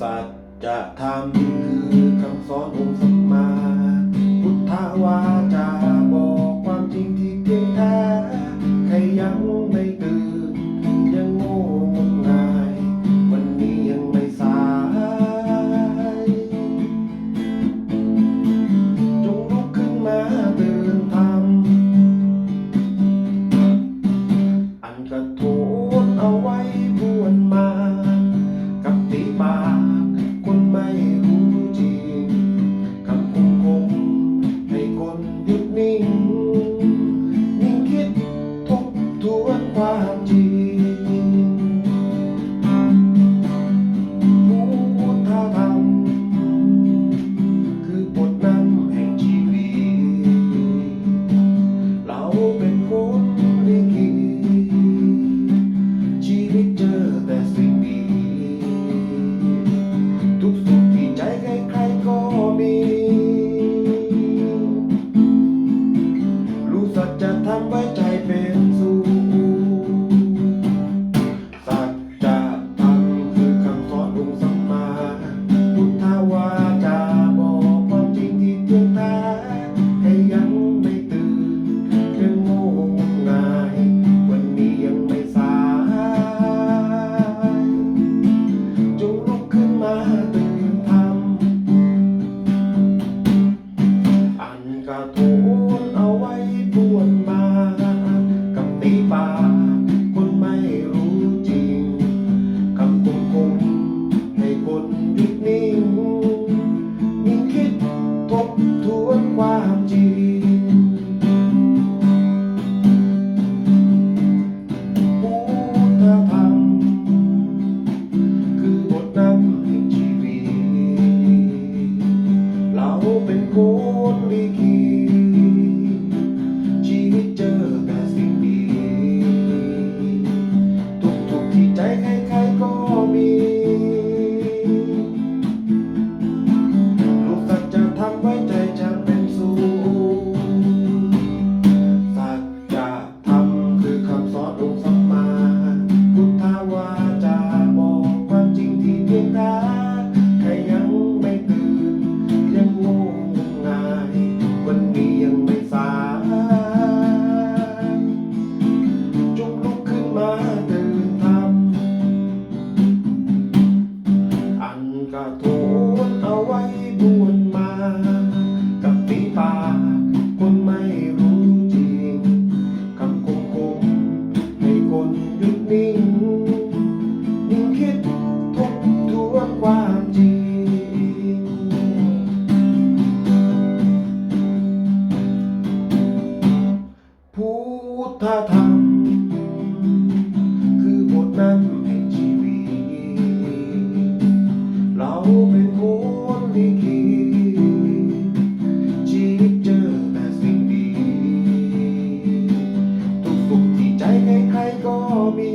สัจธรรมคือคำสอนองค์สัมมา พุทธวาจาบอกความจริงที่เพียงแท้ใครยังไม่ตื่นยังโง่งมงาย วันนี้ยังไม่สาย จงลุกขึ้นมาตื่นทำอันกระโทนเอาไว้บวน around you. นั้นให้ชีวิต เราเป็นผู้วันนี้คิดชีวิตเจอแต่สิ่งดี ทุกสุขที่ใจใครๆก็มี